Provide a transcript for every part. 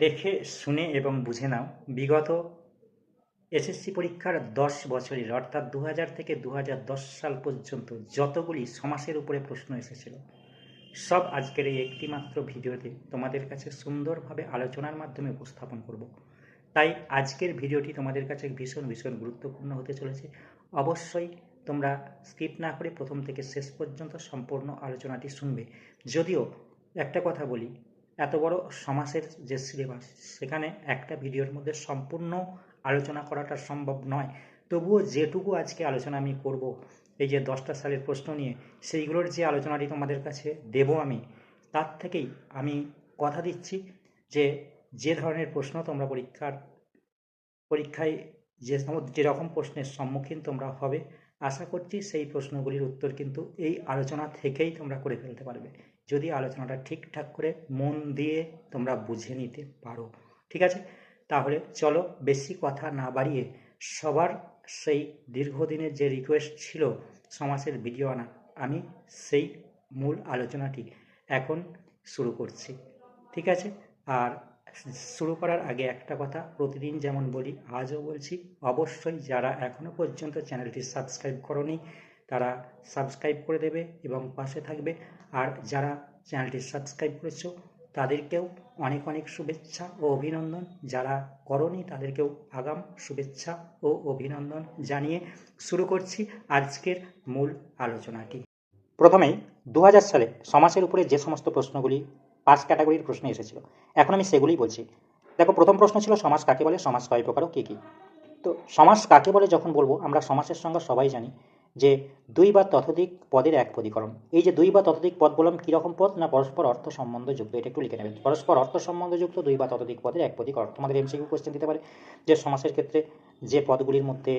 দেখে, শুনে এবং বুঝে নাও। বিগত এসএসসি পরীক্ষার দশ বছরের, অর্থাৎ দু হাজার থেকে দু হাজার দশ সাল পর্যন্ত যতগুলি সমাসের উপরে প্রশ্ন এসেছিল, সব আজকের এই একটিমাত্র ভিডিওতে তোমাদের কাছে সুন্দরভাবে আলোচনার মাধ্যমে উপস্থাপন করব। তাই আজকের ভিডিওটি তোমাদের কাছে ভীষণ ভীষণ গুরুত্বপূর্ণ হতে চলেছে। অবশ্যই তোমরা স্কিপ না করে প্রথম থেকে শেষ পর্যন্ত সম্পূর্ণ আলোচনাটি শুনবে। যদিও একটা কথা বলি এত বড় সমাসের যে সিলেবাস, সেখানে একটা ভিডিওর মধ্যে সম্পূর্ণ আলোচনা করাটা সম্ভব নয়। তবুও যেটুকু আজকে আলোচনা আমি করব, এই যে দশটা সালের প্রশ্ন নিয়ে, সেইগুলোর যে আলোচনাটি তোমাদের কাছে দেব আমি, তার থেকেই আমি কথা দিচ্ছি যে যে ধরনের প্রশ্ন তোমরা পরীক্ষার, পরীক্ষায় যে যেরকম প্রশ্নের সম্মুখীন তোমরা হবে, আশা করছি সেই প্রশ্নগুলির উত্তর কিন্তু এই আলোচনা থেকেই তোমরা করে ফেলতে পারবে। যদি আলোচনাটা ঠিকঠাক করে মন দিয়ে তোমরা বুঝে নিতে পারো, ঠিক আছে? তাহলে চলো বেশি কথা না বাড়িয়ে সবার সেই দীর্ঘদিনের যে রিকোয়েস্ট ছিল সমাজের ভিডিও আনা, আমি সেই মূল আলোচনাটি এখন শুরু করছি, ঠিক আছে? আর শুরু করার আগে একটা কথা প্রতিদিন যেমন বলি, আজও বলছি, অবশ্যই যারা এখনও পর্যন্ত চ্যানেলটি সাবস্ক্রাইব করনি তারা সাবস্ক্রাইব করে দেবে এবং পাশে থাকবে। আর যারা চ্যানেলটি সাবস্ক্রাইব করেছ, তাদেরকেও অনেক অনেক শুভেচ্ছা ও অভিনন্দন। যারা করনি, তাদেরকেও আগাম শুভেচ্ছা ও অভিনন্দন জানিয়ে শুরু করছি আজকের মূল আলোচনাটি। প্রথমেই দু হাজার সালে সমাজের উপরে যে সমস্ত প্রশ্নগুলি পাঁচ ক্যাটাগরির প্রশ্ন এসেছিল, এখন আমি সেগুলিই বলছি। দেখো, প্রথম প্রশ্ন ছিল, সমাজ কাকে বলে, সমাজ কয় প্রকার ও কী কী? তো সমাজ কাকে বলে যখন বলব, আমরা সমাজের সঙ্গে সবাই জানি যে দুই বা ততোধিক পদের এক পদীকরণ। এই যে দুই বা ততোধিক পদ বললাম কীরকম পদ? না, পরস্পর অর্থ সম্বন্ধযুক্ত, এটা একটু লিখে নেবেন। পরস্পর অর্থ সম্বন্ধযুক্ত, দুই বা ততোধিক পদের এক পদীকরণ। তোমাদের এমসিকিউ কোশ্চেন দিতে পারে যে সমাসের ক্ষেত্রে যে পদগুলির মধ্যে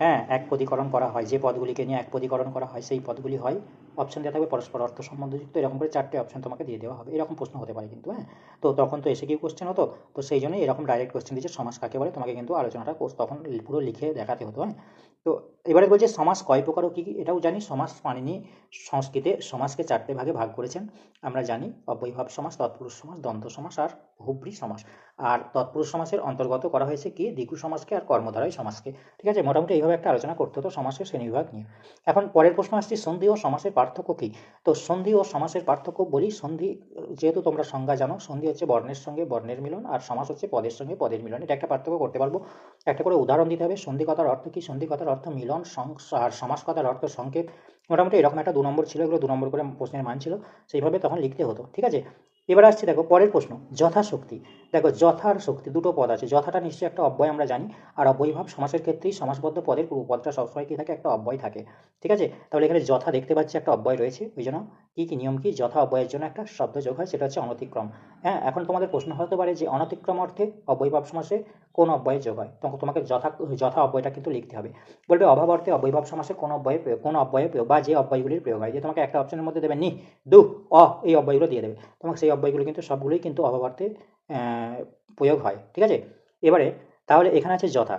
হ্যাঁ এক পদীকরণ করা হয়, যে পদগুলিকে নিয়ে এক পদীকরণ করা হয়, সেই পদগুলি হয় অপশন দেওয়া থাকবে, পরস্পর অর্থ সম্বন্ধযুক্ত এরকম করে চারটে অপশন তোমাকে দিয়ে দেওয়া হবে। এরকম প্রশ্ন হতে পারে কিন্তু হ্যাঁ? তো তখন তো এসে কি কোশ্চেন হতো, তো সেই জন্য এরকম ডাইরেক্ট কোশ্চেন দিচ্ছে সমাজ কাকে বলে, তোমাকে কিন্তু আলোচনাটা তখন পুরো লিখে দেখাতে হতো হ্যাঁ? তো এবারে বলছে সমাজ কয় প্রকার ও কী কী, এটাও জানি সমাজ পানিনি সংস্কৃতে সমাজকে চারটে ভাগে ভাগ করেছেন, আমরা জানি অব্যয়ভাব সমাজ তৎপুরুষ সমাজ দ্বন্দ্ব সমাস আর হুব্রী সমাস। আর তৎপুরুষ সমাজের অন্তর্গত করা হয়েছে কি দ্বিগু সমাজকে আর কর্মধারয় সমাজকে ঠিক আছে? মোটামুটি এইভাবে একটা আলোচনা করতে হতো সমাজের শ্রেণীবিভাগ নিয়ে। এখন পরের প্রশ্ন আসছি সন্ধি ও সমাসের পার্থক্য কী? তো সন্ধি ও সমাসের পার্থক্য বলি, সন্ধি, যেহেতু তোমরা সংজ্ঞা জানো, সন্ধি হচ্ছে বর্ণের সঙ্গে বর্ণের মিলন আর সমাস হচ্ছে পদের সঙ্গে পদের মিলন। এটা একটা পার্থক্য করতে পারব। একটা করে উদাহরণ দিতে হবে, সন্ধি কথার অর্থ কি? সন্ধি কথার অর্থ মিলন আর সমাস কথার অর্থ সংকেত মোটামুটি এরকম একটা দু নম্বর ছিল, এগুলো দু নম্বর করে প্রশ্নের মান ছিল, সেইভাবে তখন লিখতে হতো, ঠিক আছে? এবার আসছি দেখো পরের প্রশ্ন, যথাশক্তি। দেখো যথার শক্তি, দুটো পদ আছে, যথাটা নিশ্চয়ই একটা অব্যয় আমরা জানি, আর অব্যয়ভাব সমাসের ক্ষেত্রেই সমাসবদ্ধ পদের পূর্ব পদটা সবসময় কি থাকে, একটা অব্যয় থাকে। ঠিক আছে? তাহলে এখানে যথা দেখতে পাচ্ছি একটা অব্যয় রয়েছে, ওই জন্য কী কী, নিয়ম কি, যথা অব্যয়ের জন্য একটা শব্দ যোগ হয়, সেটা হচ্ছে অনতিক্রম। হ্যাঁ এখন তোমাদের প্রশ্ন হতে পারে যে অনতিক্রম অর্থে অব্যয়ভাব সমাসে কোন অব্যয়ের যোগ হয়? তখন তোমাকে যথা যথা অব্যয়টা কিন্তু লিখতে হবে। বলবে অভাব অর্থে অব্যয়ভাব সমাসে কোন প্রয়োগ কোন অব্যয়ের প্রয়োগ বা যে অব্যয়গুলির প্রয়োগ হয়। যে তোমাকে একটা অপশনের মধ্যে দেবে নি, দু, অ, এই অব্যয়গুলো দিয়ে দেবে। তোমাকে সেই অব্যয়গুলো কিন্তু সবগুলোই কিন্তু অভাব অর্থে আহ, প্রয়োগ হয় ঠিক আছে? এবারে তাহলে এখানে আছে যথা।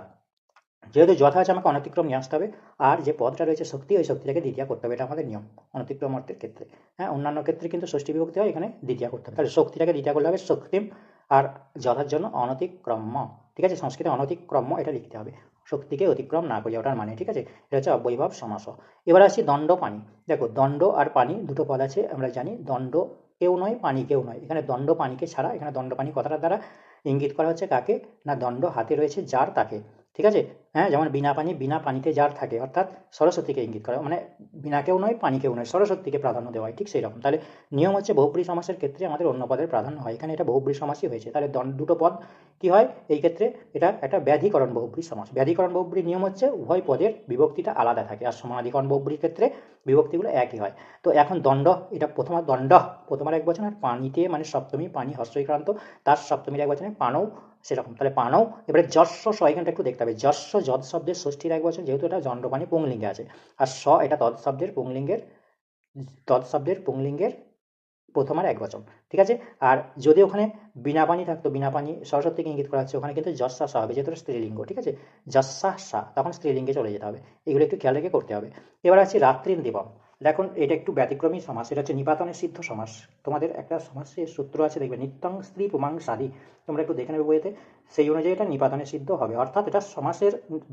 যেহেতু যথা আছে আমাকে অনতিক্রম নিয়ে আসতে হবে আর যে পদটা রয়েছে শক্তি ওই শক্তিটাকে দ্বিতীয় করতে হবে এটা আমাদের নিয়ম অনতিক্রম অর্থের ক্ষেত্রে। হ্যাঁ অন্যান্য ক্ষেত্রে কিন্তু ষষ্ঠী বিভক্তি হয় এখানে দ্বিতীয় করতে হবে। তাহলে শক্তিটাকে দ্বিতীয় করলে হবে শক্তিম আর যথার জন্য অনতিক্রম্য ঠিক আছে? সংস্কৃতে অনতিক্রম্য এটা লিখতে হবে। শক্তিকে অতিক্রম না করিয়া ওটার মানে ঠিক আছে? এটা হচ্ছে অবৈভাব সমাস। এবার আসি দণ্ড পানি দেখো দণ্ড আর পানি দুটো পদ আছে আমরা জানি দণ্ড কেউ নয়, পানি কেউ নয়। এখানে দণ্ড পানিকে ছাড়া, এখানে দণ্ড পানি কথাটার দ্বারা ইঙ্গিত করা হচ্ছে কাকে? না দণ্ড হাতে রয়েছে যার তাকে। ঠিক আছে? হ্যাঁ যেমন বিনা পানি, বিনা পানিতে যার থাকে, অর্থাৎ সরস্বতীকে ইঙ্গিত করে। মানে বিনাকেও নয়, পানিকেও নয়, সরস্বতীকে প্রাধান্য দেওয়া হয়, ঠিক সেই রকম তাহলে নিয়ম হচ্ছে বহুব্রী সমাসের ক্ষেত্রে আমাদের অন্য পদের প্রাধান্য হয়। এখানে এটা বহুব্রী সমাসই হয়েছে। তাহলে দুটো পদ কি হয়? এই ক্ষেত্রে এটা একটা ব্যাধিকরণ বহুব্রী সমাস। ব্যাধিকরণ বহুব্রীর নিয়ম হচ্ছে উভয় পদের বিভক্তিটা আলাদা থাকে, আর সমানাধিকরণ বহুব্রীর ক্ষেত্রে বিভক্তিগুলো একই হয়। তো এখন দণ্ড, এটা প্রথমা দণ্ড, প্রথমার এক বছর আর পানিতে মানে সপ্তমী, পানি হস্যইক্রান্ত তার সপ্তমীর এক বচনে পানও সেরকম। তাহলে পানও এবারে স, এখানটা একটু দেখতে হবে। যস্য যদ শব্দের ষষ্ঠীর এক বছর যেহেতু এটা দণ্ডপানি পুংলিঙ্গে আছে। আর স, এটা তৎ শব্দের পুংলিঙ্গের তৎ শব্দের পুংলিঙ্গের প্রথম আর এক বছর, ঠিক আছে? আর যদি ওখানে বিনা পানি থাকতো বিনা পানি সরস্বতীকে ইঙ্গিত করা হচ্ছে, ওখানে কিন্তু যশা সা হবে, যেহেতু স্ত্রীলিঙ্গ, ঠিক আছে? যশা সা, তখন স্ত্রীলিঙ্গে চলে যেতে হবে। এগুলো একটু খেয়াল রেখে করতে হবে। এবার আছে রাত্রিন দিবম দেখুন, এটা একটু ব্যতিক্রমী সমাস, এটা হচ্ছে নিপাতনের সিদ্ধ সমাস। তোমাদের একটা সমাসের সূত্র আছে, দেখবে, নিত্যং স্ত্রী পুমাং সাদি তোমরা একটু দেখে নেবে বইতে, সেই অনুযায়ী এটা নিপাতনের সিদ্ধ হবে। অর্থাৎ এটা সমাসের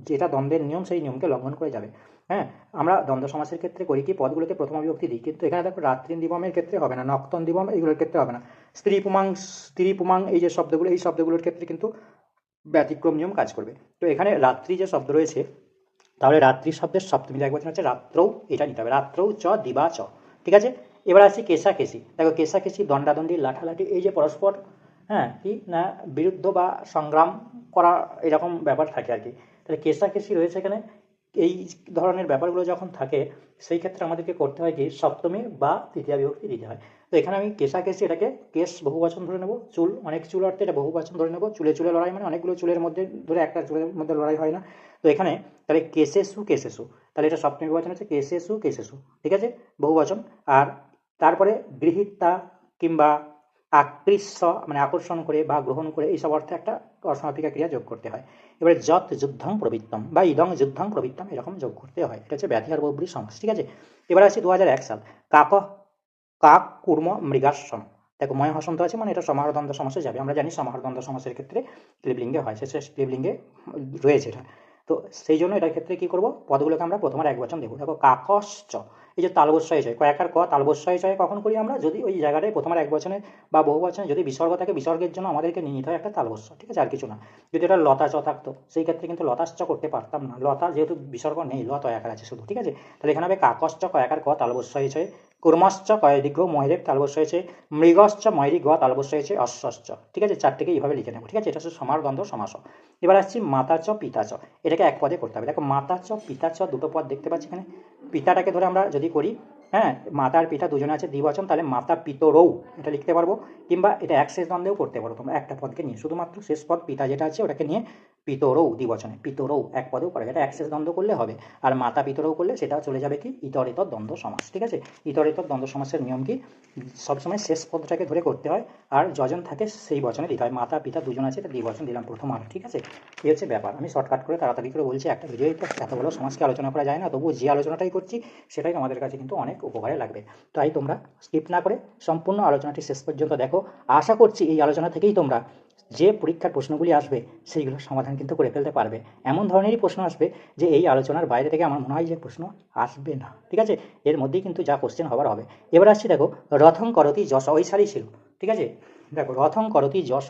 যেটা দ্বন্দ্বের নিয়ম, সেই নিয়মকে লঙ্ঘন করে যাবে। হ্যাঁ আমরা দ্বন্দ্ব সমাসের ক্ষেত্রে করি কি, পদগুলোকে প্রথম বিভক্তি দিই। কিন্তু এখানে দেখো, রাত্রিন দিবমের ক্ষেত্রে হবে না, নক্তন দিবম, এইগুলোর ক্ষেত্রে হবে না। স্ত্রী পুমাং স্ত্রী পুমাং, এই যে শব্দগুলো, এই শব্দগুলোর ক্ষেত্রে কিন্তু ব্যতিক্রম নিয়ম কাজ করবে। তো এখানে রাত্রি যে শব্দ রয়েছে তাহলে রাত্রি শব্দের সপ্তমী এক হচ্ছে রাত্রৌ, এটা নিতে হবে। রাত্রৌ চ, দিবা চ। ঠিক আছে? এবার আসি কেসি দেখো কেসি দণ্ডাদণ্ডি, লাঠালাঠি, এই যে পরস্পর হ্যাঁ কি না, বিরুদ্ধ বা সংগ্রাম করা এরকম ব্যাপার থাকে আর কি। তাহলে কেসি রয়েছে এখানে। এই ধরনের ব্যাপারগুলো যখন থাকে, সেই ক্ষেত্রে আমাদেরকে করতে হয় কি? সপ্তমী বা তৃতীয় বিভক্তি দিতে হয়। তো এখানে আমি কেসি এটাকে কেস বহুবচন ধরে নেব, চুল, অনেক চুল অর্থে এটা বহুবচন ধরে নেব, চুলে চুলে লড়াই মানে অনেকগুলো চুলের মধ্যে ধরে একটা চুলের মধ্যে লড়াই হয় না। তো এখানে তাহলে কেসেসু কেসেসু তাহলে এটা সপ্তমী বহুবচন হচ্ছে কেসেসু কেসেসু ঠিক আছে? বহুবচন। আর তারপরে গৃহীতা কিংবা আকৃষ্ট মানে আকর্ষণ করে বা গ্রহণ করে এইসব অর্থে একটা অসমাপিকা ক্রিয়া যোগ করতে হয়। এবারে যত যুদ্ধং প্রবৃত্তম বা ইদং যুদ্ধং প্রবৃত্তম এরকম যোগ করতে হয়। এটা হচ্ছে ব্যাধিহার বব্রী সমাস ঠিক আছে? এবার আছে দু সাল। কাক কাক, কুর্ম, মৃগাশ্রম। দেখো, ময় হসন্ত আছে মানে এটা সমাহারদ্বন্দ্ব সমাসে যাবে। আমরা জানি সমাহারদ্বন্দ্ব সমাসের ক্ষেত্রে ক্লিবলিঙ্গে হয় শেষে ক্লিবলিঙ্গে রয়েছে এটা। তো সেই জন্য এটার ক্ষেত্রে কী করব? পদগুলোকে আমরা প্রথমে এক বচন দেবো। দেখো, কাকশ্চ, এই যে তালবস্বয় জয় কয়েকার ক? তালবস্বয় জয় কখন করি আমরা? যদি ওই জায়গাটায় প্রথমে এক বচনে বা বহু বচনে যদি বিসর্গ থাকে, বিসর্গের জন্য আমাদেরকে নিয়ে নিতে হয় একটা তালবস্য ঠিক আছে? আর কিছু না। যদি এটা লতা চ থাকতো, সেই ক্ষেত্রে কিন্তু লতাশ্চ করতে পারতাম না। লতা যেহেতু বিসর্গ নেই লত একার আছে শুধু, ঠিক আছে? তাহলে এখানে হবে কাকশ্চ কয়াকার ক? তালবস্বয় জয় কুর্মশ্চ কয়দিগ্র ময়রেব তালবস্য হয়েছে মৃগশ্চ ময়রি গ তালবস্য হয়েছে অশ্বশ্চ। ঠিক আছে, চারটেকে এইভাবে লিখে নেব, ঠিক আছে? এটা হচ্ছে সমার দ্বন্দ্ব সমাস। এবার আসছি মাতা চ এটাকে এক পদে করতে হবে। দেখো মাতা চ দুটো পদ দেখতে পাচ্ছি এখানে। পিতাটাকে ধরে আমরা যদি করি হ্যাঁ মাতার পিতা দুজনে আছে দ্বিবচন, তাহলে মাতা পিতরৌ এটা লিখতে পারব। কিংবা এটা এক শেষ দ্বন্দ্বেও করতে পারো তোমরা একটা পদকে নিয়ে। শুধুমাত্র শেষ পদ পিতা যেটা আছে ওটাকে নিয়ে পিতরৌ দ্বিবচনে, পিতরৌ এক পদেও করা এক শেষ দ্বন্দ্ব করলে হবে। আর মাতা পিতরৌ করলে সেটা চলে যাবে কি? ইতরিত দ্বন্দ্ব সমাস, ঠিক আছে? ইতরিত দ্বন্দ্ব সমাসের নিয়ম কি? সবসময় শেষ পদটাকে ধরে করতে হয়, আর যজন থাকে সেই বচনে দিতে হয়। মাতা, পিতা দুজন আছে, এটা দ্বিবচন দিলাম প্রথম আর ঠিক আছে? এই হচ্ছে ব্যাপার। আমি শর্টকাট করে তাড়াতাড়ি করে বলছি একটা ভিডিওই তো, এত বড় সমাজকে আলোচনা করা যায় না, তবুও যে আলোচনাটাই করছি, সেটাই আমাদের কাছে কিন্তু অনেক উপকারে লাগবে। তাই তোমরা স্কিপ না করে সম্পূর্ণ আলোচনাটি শেষ পর্যন্ত দেখো। আশা করছি এই আলোচনা থেকেই তোমরা যে পরীক্ষার প্রশ্নগুলি আসবে, সেইগুলোর সমাধান কিন্তু করে ফেলতে পারবে। এমন ধরনেরই প্রশ্ন আসবে যে এই আলোচনার বাইরে থেকে আমার মনে হয় যে প্রশ্ন আসবে না, ঠিক আছে? এর মধ্যেই কিন্তু যা কোশ্চেন হবার হবে। এবার আসছি দেখো, রথং করতি যশ সারি ছিল, ঠিক আছে? দেখো, রথং করতি যশ।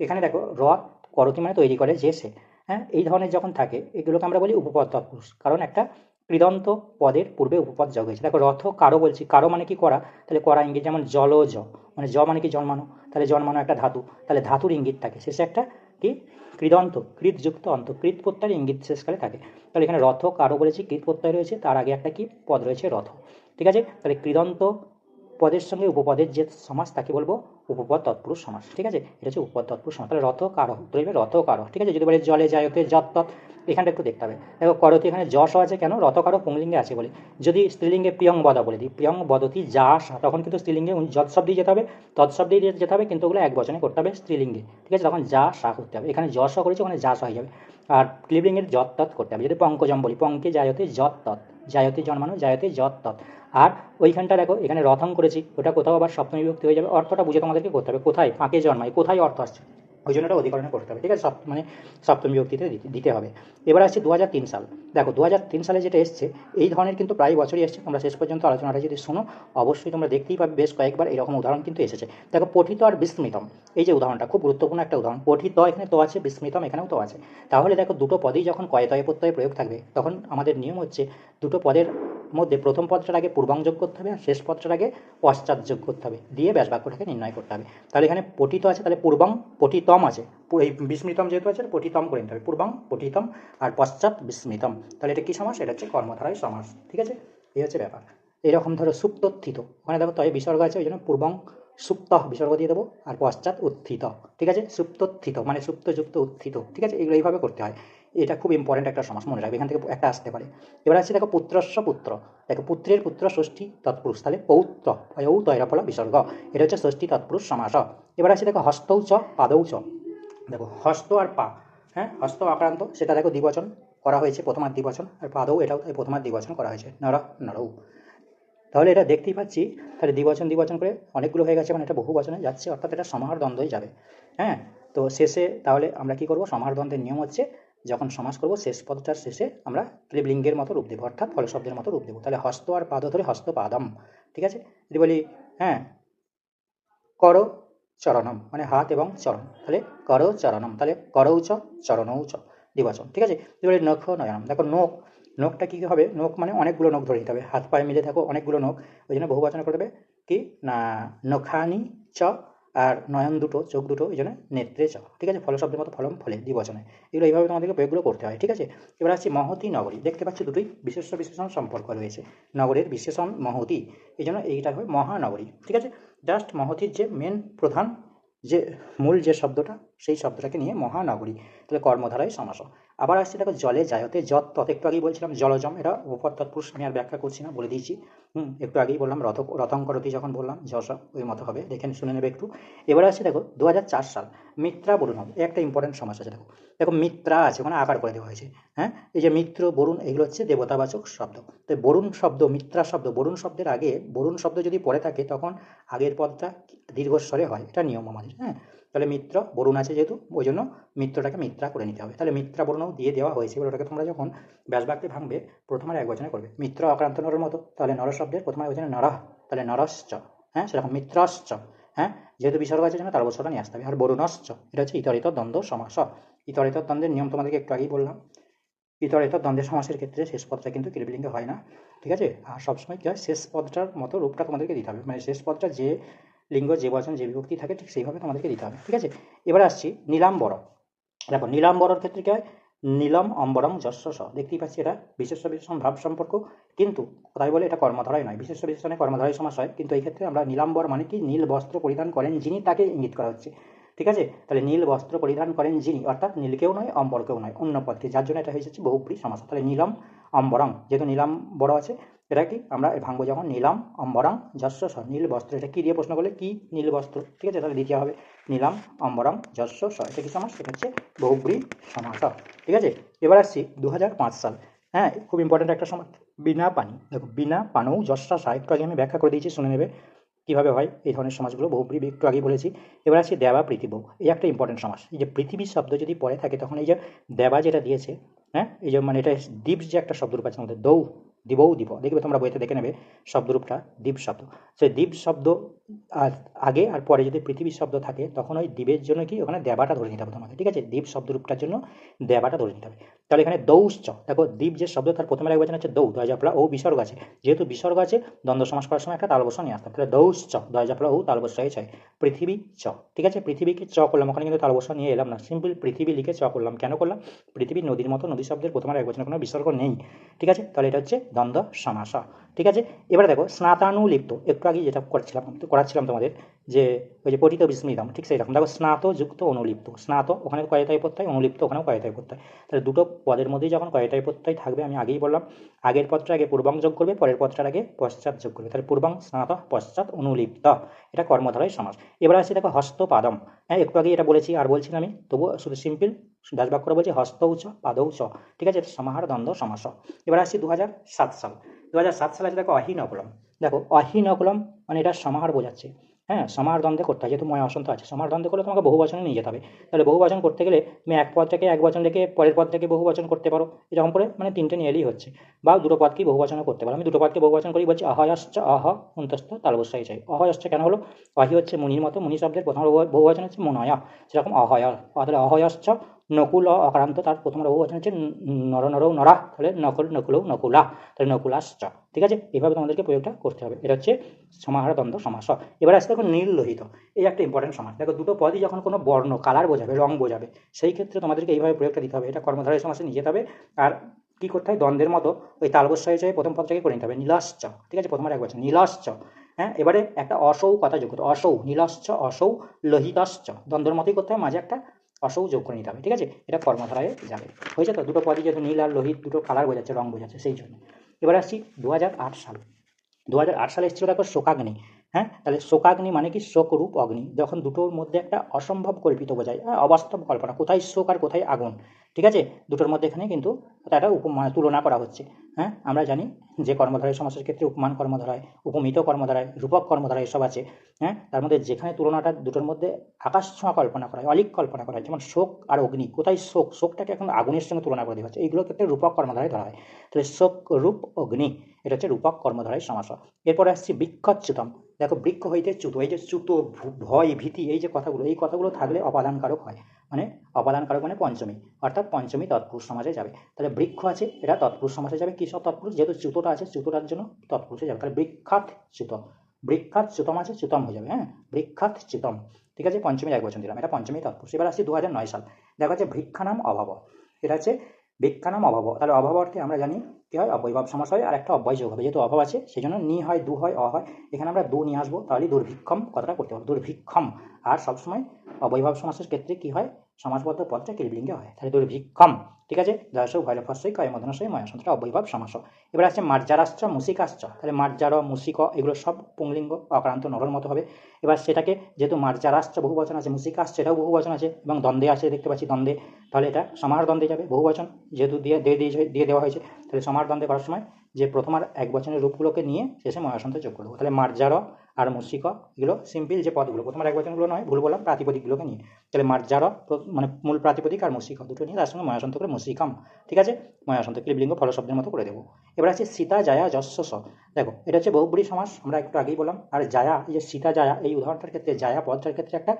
এখানে দেখো রথ করতি মানে তৈরি করে যে সে হ্যাঁ? এই ধরনের যখন থাকে, এগুলোকে আমরা বলি উপপদ তৎপুরুষ কারণ একটা কৃদন্ত পদের পূর্বে উপপদ যোগ হয়েছে। দেখো রথ কারও বলছি, কারও মানে কি করা? তাহলে করা ইঙ্গিত যেমন জল জ মানে জ মানে কি জন্মানো? তাহলে জন্মানো একটা ধাতু। তাহলে ধাতুর ইঙ্গিত থাকে। শেষে একটা কি? কৃদন্ত কৃতযুক্ত অন্ত কৃত প্রত্যয়ের ইঙ্গিত শেষকালে থাকে। তাহলে এখানে রথ কারও বলেছি কৃত প্রত্যয় রয়েছে, তার আগে একটা কি? পদ রয়েছে রথ। ঠিক আছে? তাহলে কৃদন্ত পদের সঙ্গে উপপদের যে সমাস, তাকে বলব উপপদ তৎপুরুষ সমাস ঠিক আছে? এটা হচ্ছে উপপদ তৎপুরুষ সমাস তাহলে রথ কারও তৈরি রথ কারও ঠিক আছে? যদি বলে জলে যায়তে যত তৎ, এখানটা একটু দেখতে হবে। দেখো, করতি এখানে যশ আছে কেন? রথ কারও পুংলিঙ্গে আছে বলে। যদি স্ত্রীলিঙ্গে প্রিয়ং বদা বলে দিই, প্রিয়ং বদতি যা সা, তখন কিন্তু স্ত্রীলিঙ্গে যত শব্দেই যেতে হবে তৎশব্দেই যেতে হবে, কিন্তু ওগুলো এক বচনে করতে হবে স্ত্রীলিঙ্গে, ঠিক আছে? তখন যা সা করতে হবে। এখানে যশ করেছে, ওখানে যা সা হয়ে যাবে। আর ক্লিবলিঙ্গের যত তৎ করতে হবে। যদি পঙ্কজম বলি, পঙ্কে জায়তে যত তৎ জায়তে জন্মানো জায়তে যত তৎ। আর ওইখানটা দেখো, এখানে রথং করেছি, ওটা কোথাও আবার সপ্তমী বিভক্তি হয়ে যাবে। অর্থটা বুঝে তোমাদেরকে করতে হবে। কোথায়? ফাঁকে জন্মায়? কোথায় অর্থ আসছে? ওই জন্য ওটা অধিকরণে করতে হবে, ঠিক আছে? সপ মানে সপ্তমী বিভক্তিতে দিতে হবে। এবার আসছে দু হাজার তিন সাল। দেখো দু হাজার তিন সালে যেটা এসছে, এই ধরনের কিন্তু প্রায় বছরই এসছে। তোমরা শেষ পর্যন্ত আলোচনাটা যদি শোনো, অবশ্যই তোমরা দেখতেই পাবে বেশ কয়েকবার এরকম উদাহরণ কিন্তু এসেছে। দেখো, পঠিত আর বিস্মৃতম। এই যে উদাহরণটা, খুব গুরুত্বপূর্ণ একটা উদাহরণ। পঠিত এখানে তো আছে, বিস্মৃতম এখানেও তো আছে। তাহলে দেখো, দুটো পদেই যখন কয়তয় প্রত্যয় প্রয়োগ থাকবে, তখন আমাদের নিয়ম হচ্ছে দুটো পদের মধ্যে প্রথম পদটার আগে পূর্বাং যোগ করতে হবে আর শেষ পদটার আগে পশ্চাৎ যোগ করতে হবে। দিয়ে ব্যাস বাক্যটাকে নির্ণয় করতে হবে। তাহলে এখানে পঠিত আছে, তাহলে পূর্বাং পঠিতম আছে। এই বিস্মৃতম যেহেতু আছে পঠিতম করে নিতে হবে। পূর্বাং পঠিতম আর পশ্চাৎ বিস্মৃতম। তাহলে এটা কী সমাস? এটা হচ্ছে কর্মধারায় সমাস। ঠিক আছে? এই হচ্ছে ব্যাপার। এরকম ধরো সুপ্তোত্থিত। ওখানে দেখো তবে বিসর্গ আছে, ওই জন্য পূর্বং সুপ্ত বিসর্গ দিয়ে দেবো আর পশ্চাৎ উত্থিত। ঠিক আছে? সুপ্তোত্থিত মানে সুপ্তযুক্ত উত্থিত। ঠিক আছে? এগুলো এইভাবে করতে হয়। এটা খুব ইম্পর্টেন্ট একটা সমাস মনে রাখবে। এখান থেকে একটা আসতে পারে। এবার আছে দেখো পুত্রস্ব পুত্র। দেখো পুত্রের পুত্র ষষ্ঠী তৎপুরুষ। তাহলে পৌত্র অয়ৌ তৈরফল বিসর্গ। এটা হচ্ছে ষষ্ঠী তৎপুরুষ সমাস। এবার আছে দেখো হস্তৌ চ, পাদৌ চ। দেখো হস্ত আর পা হ্যাঁ? হস্ত আক্রান্ত, সেটা দেখো দ্বিবচন করা হয়েছে প্রথমার দ্বিবচন। আর পাদৌ, এটাও তাই প্রথমার দ্বিবচন করা হয়েছে। নর, নরৌ। তাহলে এটা দেখতেই পাচ্ছি, তাহলে দ্বিবচন দ্বিবচন করে অনেকগুলো হয়ে গেছে মানে এটা বহু বচনে যাচ্ছে, অর্থাৎ এটা সমাহার দ্বন্দ্বই যাবে। হ্যাঁ? তো শেষে তাহলে আমরা কি করব? সমাহার দ্বন্দ্বের নিয়ম হচ্ছে যখন সমাস করব, শেষ পদটার শেষে আমরা ক্লিবলিঙ্গের মতো রূপ দেবো, অর্থাৎ ফল শব্দের মতো রূপ দেবো। তাহলে হস্ত আর পাদ ধরে হস্ত পাদম ঠিক আছে? যদি বলি হ্যাঁ কর চরণম মানে হাত এবং চরণ, তাহলে কর চরণম, তাহলে করৌ চ চরণৌ চ দ্বিবচন, ঠিক আছে? যদি বলি নখ নয়নম, দেখো নোখ, নোখটা কী হবে? নোখ মানে অনেকগুলো নখ ধরে নিতে হবে, হাত পায়ে মিলে থাকো অনেকগুলো নখ, ওই জন্য বহু বচন করে দেবে কি, না, নখানি চ আর নয়ন দুটো, চোখ দুটো, এই জন্য নেত্রে চ। ঠিক আছে? ফল শব্দের মতো ফলম, ফলে দ্বিবচনে এগুলো এইভাবে তোমাদেরকে প্রয়োগগুলো করতে হয়, ঠিক আছে? এবার আসছি মহতি নগরী। দেখতে পাচ্ছি দুটোই বিশেষ্য বিশেষণ সম্পর্ক রয়েছে। নগরের বিশেষণ মহতি। এই জন্য এইটা হবে মহানগরী। ঠিক আছে? জাস্ট মহতির যে মেন প্রধান, যে মূল যে শব্দটা, সেই শব্দটাকে নিয়ে মহানগরী। তাহলে কর্মধারায় সমাস। আবার আসছে, দেখো, জলে যায়তে যত, তত একটু আগেই বলছিলাম, জলজম, এটা উপর তৎপুরুষ, আমি আর ব্যাখ্যা করছি না, বলে দিয়েছি। হুম, একটু আগেই বললাম, রথ রথঙ্করতি যখন বললাম যশ ওই মতো হবে, দেখে শুনে নেবে একটু। এবার আসছে, দেখো দু হাজার চার সাল, মিত্রা বরুণ হবে, একটা ইম্পর্টেন্ট সমস্যা আছে, দেখো। দেখো, মিত্রা আছে, ওখানে আকার করে দেওয়া হয়েছে হ্যাঁ? এই যে মিত্র, বরুণ, এগুলো হচ্ছে দেবতাবাচক শব্দ। তো বরুণ শব্দ, মিত্রা শব্দ, বরুণ শব্দের আগে, বরুণ শব্দ যদি পড়ে থাকে, তখন আগের পদটা দীর্ঘস্বরে হয়, এটা নিয়ম আমাদের হ্যাঁ? তাহলে মিত্র বরুণ আছে যেহেতু ওই জন্য মিত্রটাকে মিত্রা করে নিতে হবে। তাহলে মিত্রা বরুণও দিয়ে দেওয়া হয়েছে এবার ওটাকে তোমরা যখন ব্যাসবাক্যে ভাঙবে, প্রথমে এক বচনে করবে। মিত্র আক্রান্ত নরের মতো, তাহলে নর শব্দের প্রথমে বচনে নরহ তাহলে নরশ্চ হ্যাঁ সেরকম মিত্রশ্চ হ্যাঁ যেহেতু বিসর্গ আছে জন্য তার বছরটা নিয়ে আসতে হবে। আর বরুণশ্চ, এটা হচ্ছে ইতরিত দ্বন্দ্ব সমাস। ইতরিত দ্বন্দ্বের নিয়ম তোমাদেরকে একটু আগেই বললাম। ইতরিত দ্বন্দ্বের সমাসের ক্ষেত্রে শেষ পদটা কিন্তু ক্রিবলিঙ্গে হয় না, ঠিক আছে? আর সবসময় কী হয়? শেষ পদটার মতো রূপটা তোমাদেরকে দিতে হবে। মানে শেষ পদটা যে লিঙ্গ যে বচন যে বিভক্তি থাকে, ঠিক সেইভাবে তোমাদেরকে দিতে হবে, ঠিক আছে? এবার আসছি নীলাম্বর। দেখো নীলাম্বরর ক্ষেত্রে কী হয়? নীলম, অম্বরম যশ দেখতেই পাচ্ছি এটা বিশেষ বিশেষণ ভাব সম্পর্ক। কিন্তু তাই বলে এটা কর্মধারায় নয় বিশেষ বিশেষণে কর্মধারায় সমাস হয়। কিন্তু এই ক্ষেত্রে আমরা নীলাম্বর মানে কি? নীল বস্ত্র পরিধান করেন যিনি, তাকে ইঙ্গিত করা হচ্ছে, ঠিক আছে? তাহলে নীল বস্ত্র পরিধান করেন যিনি, অর্থাৎ নীলকেও নয়, অম্বরকেও নয় অন্য পদকে যার জন্য এটা হয়েছে বহুপ্রী সমাস। তাহলে নীলম অম্বরং যেহেতু নীলাম বড় আছে এটা কি? আমরা ভাঙবো যখন নীলাম, অম্বরং যশ স নীল বস্ত্র, এটা কী দিয়ে প্রশ্ন করলে? কি? নীল বস্ত্র। ঠিক আছে, তাহলে দ্বিতীয় হবে। নীলাম, অম্বরং যশ স এটা কি সমাস? সেটা হচ্ছে বহুব্রী সমাস। ঠিক আছে? এবার আসছি দু হাজার পাঁচ সাল। হ্যাঁ খুব ইম্পর্ট্যান্ট একটা সমাজ বিনা পানি। দেখো, বিনা পানৌ যশা সা একটু আগে আমি ব্যাখ্যা করে দিয়েছি, শুনে নেবে কীভাবে হয় এই ধরনের সমাজগুলো। বহুব্রী একটু আগেই বলেছি। এবার আসছি দেবা পৃথিবী এই একটা ইম্পর্টেন্ট সমাজ এই যে পৃথিবী শব্দ যদি পরে থাকে, তখন এই যে দেবা যেটা দিয়েছে হ্যাঁ? এই যে মানে এটা দ্বীপ যে একটা শব্দরূপ আছে, আমাদের দৌ। দিবৌ দিব। দেখবে তোমরা বইতে দেখে নেবে শব্দরূপটা দ্বীপ শব্দ। সেই দ্বীপ শব্দ আর আগে আর পরে যদি পৃথিবীর শব্দ থাকে, তখন ওই দ্বীপের জন্য কি ওখানে দেবাটা ধরে নিতে হবে তোমাকে, ঠিক আছে? দ্বীপ শব্দরূপটার জন্য দেবাটা ধরে নিতে হবে। তাহলে এখানে দৌশ্চ দেখো, দ্বীপ যে শব্দ, তার প্রথমে এক বচন হচ্ছে দৌ, দয়াজাপলা ও বিসর্গ আছে। যেহেতু বিসর্গ আছে, দ্বন্দ্ব সমাস করার সময় একটা তালবস নিয়ে আসতে হবে। তাহলে দৌশ্চ দয়াজাপলা ও তালবস ছয়, পৃথিবী চ, ঠিক আছে? পৃথিবীকে চ করলাম, ওখানে কিন্তু তালবস নিয়ে এলাম না। সিম্পল পৃথিবী লিখে চ করলাম। কেন করলাম? পৃথিবী নদীর মতো নদী শব্দের প্রথমে এক বচনে কোনো বিসর্গ নেই, ঠিক আছে? তাহলে এটা হচ্ছে দ্বন্দ্ব সমাসা ঠিক আছে? এবারে দেখো, স্নাতানুলিপ্ত, একটু আগে যেটা করছিলাম, করাচ্ছিলাম তোমাদের, যে ওই যে পঠিত বিস্মৃতম, ঠিক সেই রকম দেখো স্নাত যুক্ত অনুলিপ্ত। স্নাত ওখানে কয়তায় প্রত্যয় অনুলিপ্ত ওখানেও কয়তায় প্রত্যয় তাহলে দুটো পদের মধ্যেই যখন কয়তায় প্রত্যয় থাকবে, আমি আগেই বললাম, আগের পদটা আগে পূর্বাং যোগ করবে, পরের পদটার আগে পশ্চাৎ যোগ করবে। তাহলে পূর্বাং স্নাত, পশ্চাৎ, অনুলিপ্ত, এটা কর্মধারায় সমাস। এবার আসছে দেখো, হস্তপাদম। হ্যাঁ একটু আগে এটা বলেছি, আর বলছি আমি তবু শুধু সিম্পল দাসবাক্য বলছি, হস্ত উচ পাদৌ চ ঠিক আছে সমাহার, দ্বন্দ্ব, সমাস। এবার আসছি দু সাল। দু সালে আছে, দেখো, অহিনকুলম। দেখো, অহিনকুলম মানে এটা সমাহার বোঝাচ্ছে। হ্যাঁ সমাহার দ্বন্দ্বে করতে হয়, যেহেতু ময় অসন্ত আছে। সমাহার দ্বন্দ্বে করলে তোমাকে বহু বচনে নিয়ে যেতে হবে। তাহলে বহু বচন করতে গেলে তুমি এক পদ থেকে এক বচন থেকে পরের পদ থেকে বহু বচন করতে পারো। এরকম করে মানে তিনটে নিয়ে এলেই হচ্ছে। বা দুটো পদকেই বহু বচন করতে পারো। আমি দুটো পদকে বহু বচন করি, বলছি অহয়শ্চ, অহ, অন্তস্থ তালবস্যাই চাই। অহয়শ্চ কেন হলো? অহি হচ্ছে মুনির মতো, মুনি শব্দের প্রথম বহু বচন হচ্ছে মনয়া। সেরকম অহয়। তাহলে অহয়শ্চ নকুল অক্রান্ত, তার প্রথম বহু বচন হচ্ছে নর নরৌ নরা, তাহলে নকুল, নকুলৌ নকুলা, তাহলে নকুলাশ্চ, ঠিক আছে? এভাবে তোমাদেরকে প্রয়োগটা করতে হবে। এটা হচ্ছে সমাহার দ্বন্দ্ব, সমাস। এবার আসতে দেখো নীল লোহিত, এই একটা ইম্পর্টেন্ট সমাস। দেখো দুটো পদই যখন কোনো বর্ণ কালার বোঝাবে, রং বোঝাবে, সেই ক্ষেত্রে তোমাদেরকে এইভাবে প্রয়োগটা দিতে হবে। এটা কর্মধারয় সমাসে নিয়ে যেতে হবে। আর কী করতে হয়? দ্বন্দ্বের মতো ওই তালবস্যায় চাই প্রথম পদটাকে করে নিতে হবে। নীলাশ্চ, ঠিক আছে? প্রথমে এক বছর। নীলাশ্চ হ্যাঁ? এবারে একটা অসৌ কথা যোগ অসৌ, নীলাশ্চ, অসৌ, লোহিতাশ্চ, দ্বন্দ্বের মতোই করতে হয়। মাঝে একটা অসৌ যোগ করে নিতে হবে, ঠিক আছে? এটা কর্মধারায় যাবে। হয়েছে তো? দুটো পদই যেহেতু নীল আর লোহিত, দুটো কালার বোঝাচ্ছে, রং বোঝাচ্ছে, সেই জন্য। এবার আসছি দু হাজার আট সাল। দু হাজার আট সালে এসেছিল দেখো শোকাগ্নি হ্যাঁ? তাহলে শোকাগ্নি মানে কি? শোকরূপ অগ্নি। যখন দুটোর মধ্যে একটা অসম্ভব কল্পিত বোঝায় হ্যাঁ? অবাস্তব কল্পনা। কোথায় শোক আর কোথায় আগুন? ঠিক আছে? দুটোর মধ্যে এখানে কিন্তু একটা উপমান তুলনা করা হচ্ছে। হ্যাঁ? আমরা জানি যে কর্মধারয় সমাসের ক্ষেত্রে উপমান কর্মধারয়, উপমিত কর্মধারয়, রূপক কর্মধারয় এসব আছে। হ্যাঁ? তার মধ্যে যেখানে তুলনাটা দুটোর মধ্যে আকাশ ছোঁয়া কল্পনা করা হয়, অলিক কল্পনা করা হয়, যেমন শোক আর অগ্নি। কোথায় শোক? শোকটাকে এখন আগুনের সঙ্গে তুলনা করে দেওয়া হচ্ছে। এইগুলোর ক্ষেত্রে রূপক কর্মধারায় ধরা হয়। তাহলে শোক, রূপ, অগ্নি, এটা হচ্ছে রূপক কর্মধারায় সমাস। এরপরে আসছি বৃক্ষচ্যুতম। দেখো বৃক্ষ হইতে চ্যুত, এই যে চ্যুত ভয়, ভীতি, এই যে কথাগুলো, এই কথাগুলো থাকলে অপাদানকারক হয়। মানে অপাদানকারক মানে পঞ্চমী, অর্থাৎ পঞ্চমী তৎপুরুষ সমাজে যাবে। তাহলে বৃক্ষ আছে এটা তৎপুরুষ সমাজে যাবে। কী সব তৎপুরুষ? যেহেতু চ্যুতটা আছে, চ্যুতটার জন্য তৎপুরুষে যাবে। তাহলে বৃক্ষাত চ্যুত বৃক্ষাত চ্যুতম আছে, চ্যুতম হয়ে যাবে হ্যাঁ? বৃক্ষাত চ্যুতম, ঠিক আছে? পঞ্চমীর এক বছর দিলাম। এটা পঞ্চমী তৎপুরুষ। এবার আসছি দু হাজার নয় সাল। দেখা যাচ্ছে বৃক্ষানাম অভাব। এটা হচ্ছে বৃক্ষানাম অভাব। তাহলে অভাব অর্থে আমরা জানি কী হয় অবৈভাব সমাস হয় আর একটা অব্যয় যোগ হবে। যেহেতু অভাব আছে সেই জন্য নি হয়, দু হয়, অ হয়, এখানে আমরা দু নিয়ে আসব তাহলে দুর্ভিক্ষম কথাটা করতে হবে। দুর্ভিক্ষম। আর সবসময় অবৈভাব সমাসের ক্ষেত্রে কী হয়? সমাসবদ্ধ পদটা কিলবিলিঙ্গে হয়, তাহলে দুর্ভিক্ষম। ঠিক আছে? দশ ভৈরফস্যই কয় মদনসই ময়াসন্তটা অবৈভাব সমাস এবার আসছে মার্জারাশ্চ, মুসিকাশ্চ। তাহলে মার্জার, মুসিক, এগুলো সব পুংলিঙ্গ, অক্রান্ত নরর মতো হবে। এবার সেটাকে, যেহেতু মার্জারাশ্চ বহু বচন আছে, মুসিকাশ্চ এটাও বহু বচন আছে, এবং দ্বন্দ্বে আছে, দেখতে পাচ্ছি দ্বন্দ্বে। তাহলে এটা সমাহার দ্বন্দ্বে যাবে, বহু বচন। যেহেতু দিয়ে দিয়ে দিয়ে দেওয়া হয়েছে তাহলে সমার দ্বন্দ্বে করার সময় যে প্রথম আর এক বচনের রূপগুলোকে নিয়ে শেষে মহাসন্ত যোগ করব। তাহলে মার্জার আর মুসিক এগুলো সিম্পল যে পদগুলো, প্রথম আর এক বচনগুলো নয়, ভুল বললাম, প্রাতিপদিকগুলোকে নিয়ে। তাহলে মার্জার মানে মূল প্রাতিপদিক আর মুসিক দুটো নিয়ে তার সঙ্গে মহাসন্ত করে মুসিকাম ঠিক আছে? মহাসন্ত ক্লিবলিঙ্গ ফল শব্দের মতো করে দেবো। এবার আছে সীতা, জায়া যশ স দেখো, এটা হচ্ছে বহুব্রী সমাস, আমরা একটু আগেই বললাম। আর জায়া, এই যে সীতা, জায়া, এই উদাহরণটার ক্ষেত্রে জায়া পদটার ক্ষেত্রে একটা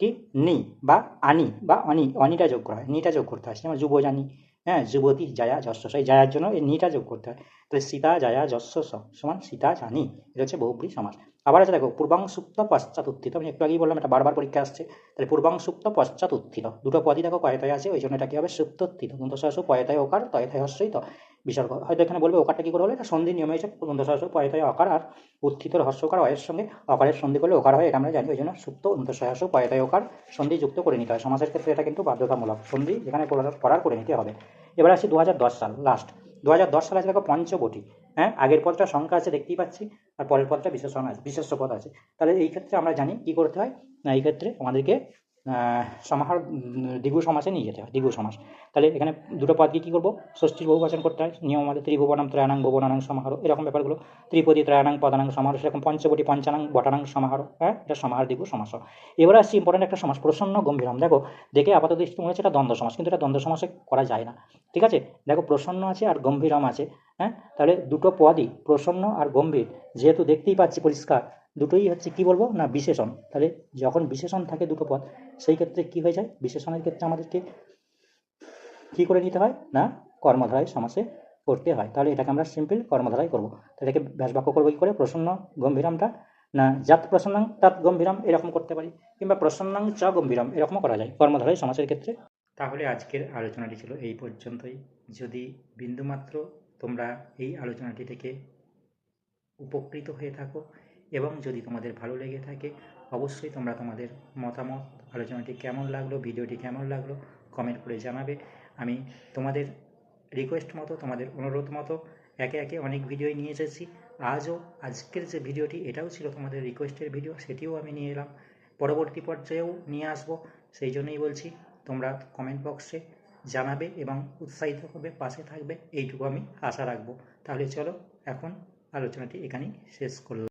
কি? নি বা আনি বা অনি, অনিটা যোগ করা হয়, নিটা যোগ করতে হয়। যেমন যুব জানি হ্যাঁ যুবতী জায়া যশ এই জায়ার জন্য এই নিটা যোগ করতে হয়। তাহলে সীতা জায়া যশ সমান সীতা জানি। এটা হচ্ছে বহুব্রী সমাস। আবার আছে দেখো পূর্বাংশুক্ত পশ্চাৎ উত্থিত আমি একটু আগেই বললাম, এটা বারবার পরীক্ষা আসছে। তাহলে পূর্বাংশুক্ত পশ্চাৎ উত্থিত দুটো পদই দেখো কয়তায় আছে, ওই জন্য এটা কী হবে? সুপ্ত উত্থিত কিন্তু সহ পয়তায় ওকার তয়তায় হস্যই তো বিসর্গ হয়তো এখানে বলবে, ওকারটা কি করে হলো? এটা সন্ধি নিয়মে হয়েছে দন্তশাস পয়তায় অকার আর উত্থিতর হস্যকার অয়ের সঙ্গে, অকারের সন্ধি করলে ওকার হয়, এটা আমরা জানি, ওই জন্য সুপ্ত দন্তশাস পয়তায় ওকার সন্ধি যুক্ত করে নিতে হয়। সমাজের ক্ষেত্রে এটা কিন্তু বাধ্যতামূলক সন্ধি, যেখানে করার- করে নিতে হবে। এবার আসি দু হাজার দশ সাল লাস্ট দু সালে আছে দেখো পঞ্চবটি হ্যাঁ? আগের পদটা সংখ্যা আছে, দেখতেই পাচ্ছি। আর পরের পদটা বিশেষণ আছে, বিশেষ্য পদ আছে। তাহলে এই ক্ষেত্রে আমরা জানি কি করতে হয়? না, এই ক্ষেত্রে আমাদেরকে সমাহার দ্বিগু সমাসে নিয়ে যেতে হয় দ্বিগু সমাস। তাহলে এখানে দুটো পদকে কী করব? ষষ্ঠীর বহুবচন করতে হয়, নিয়ম আমাদের ত্রিভুবনাম, ত্রয়ানাং, ভুবনানাং সমাহার, এরকম ব্যাপারগুলো। ত্রিপদী, ত্রয়ানাং, পদানাং সমাহার, সেরকম পঞ্চবটি পঞ্চানাং, বটানাং সমাহার হ্যাঁ এটা সমাহার দ্বিগু সমাস। এবার আসছি ইম্পর্টেন্ট একটা সমাস, প্রসন্ন গম্ভীরম। দেখো, দেখে আপাতত দৃষ্টি মনে হচ্ছে এটা দ্বন্দ্ব সমাস, কিন্তু এটা দ্বন্দ্ব সমাসে করা যায় না। ঠিক আছে? দেখো, প্রসন্ন আছে আর গম্ভীরম আছে হ্যাঁ? তাহলে দুটো পদই, প্রসন্ন আর গম্ভীর, যেহেতু দেখতেই পাচ্ছি পরিষ্কার দুটোই হচ্ছে কি বলব? না, বিশেষণ। তাহলে যখন বিশেষণ থাকে দুটো পদ, সেই ক্ষেত্রে কি হয়ে যায়? বিশেষণের ক্ষেত্রে আমাদেরকে কি করে নিতে হয়? না, কর্মধারায় সমাসে করতে হয়। তাহলে এটাকে আমরা সিম্পল কর্মধারায় করব। এটাকে ব্যাসবাক্য করব কি করে? প্রসন্ন গম্ভীরামটা। না জাত প্রসন্নাং তাত গম্ভীরাম এরকম করতে পারি। কিংবা প্রসন্নাং চ গম্ভীরাম এরকমও করা যায় কর্মধারায় সমাসের ক্ষেত্রে। তাহলে আজকের আলোচনাটি ছিল এই পর্যন্তই। যদি বিন্দুমাত্র তোমরা এই আলোচনাটি থেকে উপকৃত হয়ে থাকো এবং যদি তোমাদের ভালো লেগে থাকে, অবশ্যই তোমরা তোমাদের মতামত, আলোচনাটি কেমন লাগল, ভিডিওটি কেমন লাগল কমেন্ট করে জানাবে। আমি তোমাদের রিকোয়েস্ট মতো, তোমাদের অনুরোধ মতো একে একে অনেক ভিডিওই নিয়ে এসেছি। আজও আজকের যে ভিডিওটি এটাও ছিল তোমাদের রিকোয়েস্টের ভিডিও সেটিও আমি নিয়ে এলাম। পরবর্তী পর্যায়েও নিয়ে আসব। সেই জন্যই বলছি, তোমরা কমেন্ট বক্সে জানাবে এবং উৎসাহিত করবে পাশে থাকবে, এইটুকু আমি আশা রাখব। তাহলে চলো, এখন আলোচনাটি এখানেই শেষ করলাম।